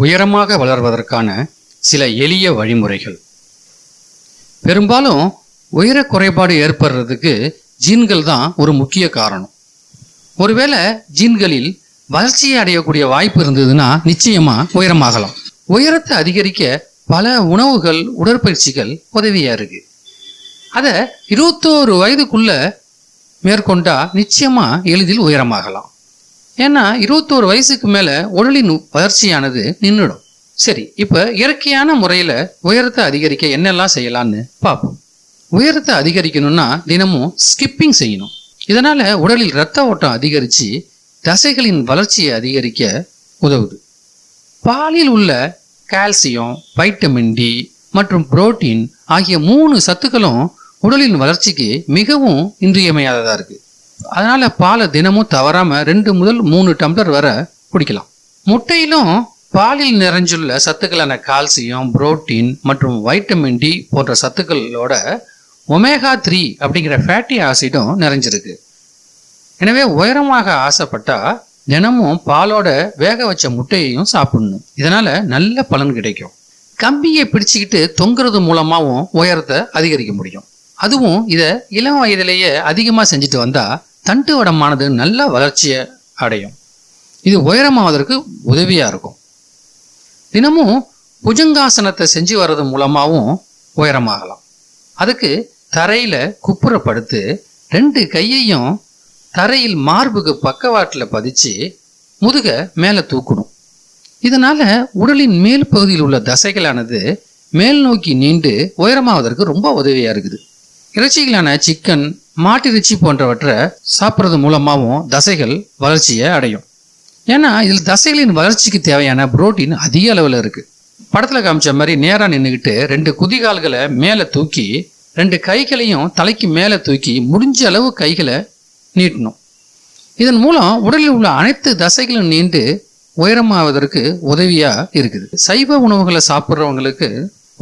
உயரமாக வளர்வதற்கான சில எளிய வழிமுறைகள். பெரும்பாலும் உயர குறைபாடு ஏற்படுறதுக்கு ஜீன்கள் தான் ஒரு முக்கிய காரணம். ஒருவேளை ஜீன்களில் வளர்ச்சியை அடையக்கூடிய வாய்ப்பு இருந்ததுன்னா நிச்சயமாக உயரமாகலாம். உயரத்தை அதிகரிக்க பல உணவுகள் உடற்பயிற்சிகள் உதவியாக இருக்கு. அதை இருபத்தோரு வயதுக்குள்ள மேற்கொண்டா நிச்சயமாக எளிதில் உயரமாகலாம். ஏன்னா இருபத்தோரு வயசுக்கு மேலே உடலின் வளர்ச்சியானது நின்றுடும் சரி இப்போ இயற்கையான முறையில் உயரத்தை அதிகரிக்க என்னெல்லாம் செய்யலான்னு பார்ப்போம். உயரத்தை அதிகரிக்கணும்னா தினமும் ஸ்கிப்பிங் செய்யணும். இதனால் உடலில் இரத்த ஓட்டம் அதிகரித்து தசைகளின் வளர்ச்சியை அதிகரிக்க உதவுது. பாலில் உள்ள கால்சியம் வைட்டமின் டி மற்றும் புரோட்டீன் ஆகிய மூணு சத்துக்களும் உடலின் வளர்ச்சிக்கு மிகவும் இன்றியமையாததாக இருக்குது அதனால் பாலை தினமும் தவறாமல் ரெண்டு முதல் மூணு டம்ளர் வரை குடிக்கலாம். முட்டையிலும் பாலில் நிறைஞ்சுள்ள சத்துக்களான கால்சியம் புரோட்டீன் மற்றும் வைட்டமின் டி போன்ற சத்துக்களோட ஒமேகா த்ரீ அப்படிங்கிற ஃபேட்டி ஆசிடும் நிறைஞ்சிருக்கு. எனவே உயரமாக ஆசைப்பட்டா தினமும் பாலோட வேக வச்ச முட்டையையும் சாப்பிடணும். இதனால் நல்ல பலன் கிடைக்கும். கம்பியை பிடிச்சிக்கிட்டு தொங்குறது மூலமாகவும் உயரத்தை அதிகரிக்க முடியும். அதுவும் இதை இளம் வயதிலேயே அதிகமாக செஞ்சுட்டு வந்தால் தண்டு வடமானது நல்ல வளர்ச்சியை அடையும். இது உயரமாவதற்கு உதவியாக இருக்கும். தினமும் புஜங்காசனத்தை செஞ்சு வர்றது மூலமாகவும் உயரமாகலாம். அதுக்கு தரையில் குப்புறப்படுத்து ரெண்டு கையையும் தரையில் மார்புக்கு பக்கவாட்டில் பதிச்சு முதுக மேலே தூக்கணும். இதனால் உடலின் மேல் பகுதியில் உள்ள தசைகளானது மேல் நோக்கி நீண்டு உயரமாவதற்கு ரொம்ப உதவியாக இருக்குது. இறைச்சிகளான சிக்கன் மாட்டிறைச்சி போன்றவற்றை சாப்பிட்றது மூலமாகவும் தசைகள் வளர்ச்சியை அடையும். ஏன்னா இதில் தசைகளின் வளர்ச்சிக்கு தேவையான புரோட்டீன் அதிக அளவில் இருக்குது படத்தில் காமிச்ச மாதிரி நேராக நின்றுக்கிட்டு ரெண்டு குதிகால்களை மேலே தூக்கி ரெண்டு கைகளையும் தலைக்கு மேலே தூக்கி முடிஞ்ச அளவு கைகளை நீட்டணும். இதன் மூலம் உடலில் உள்ள அனைத்து தசைகளும் நீண்டு உயரமாவதற்கு உதவியாக இருக்குது. சைவ உணவுகளை சாப்பிட்றவங்களுக்கு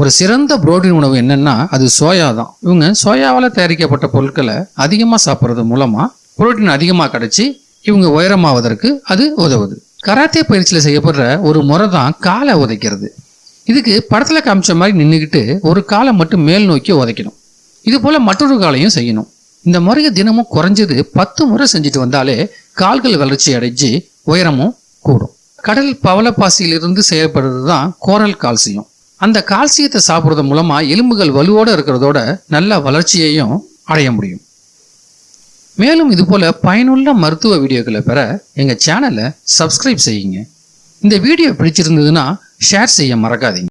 ஒரு சிறந்த புரோட்டீன் உணவு என்னன்னா அது சோயா தான். இவங்க சோயாவால் தயாரிக்கப்பட்ட பொருட்களை அதிகமாக சாப்பிட்றது மூலமாக புரோட்டீன் அதிகமாக கிடைச்சி இவங்க உயரமாவதற்கு அது உதவுது. கராத்தே பயிற்சியில் செய்யப்படுற ஒரு முறை தான் காலை உதைக்கிறது. இதுக்கு படத்தில் காமிச்ச மாதிரி நின்றுக்கிட்டு ஒரு காலை மட்டும் மேல் நோக்கி உதைக்கணும். இது போல் மற்றொரு காலையும் செய்யணும். இந்த முறையை தினமும் குறைஞ்சது பத்து முறை செஞ்சுட்டு வந்தாலே கால்கள் வளர்ச்சி அடைஞ்சு உயரமும் கூடும். கடல் பவளப்பாசியிலிருந்து செயல்படுறது தான் கோரல் கால்சியம். அந்த கால்சியத்தை சாப்பிட்றது மூலமாக எலும்புகள் வலுவோட இருக்கிறதோட நல்ல வளர்ச்சியையும் அடைய முடியும். மேலும் இதுபோல் பயனுள்ள மருத்துவ வீடியோக்களை பெற எங்கள் சேனலை சப்ஸ்கிரைப் செய்யுங்க. இந்த வீடியோ பிடிச்சிருந்ததுன்னா ஷேர் செய்ய மறக்காதீங்க.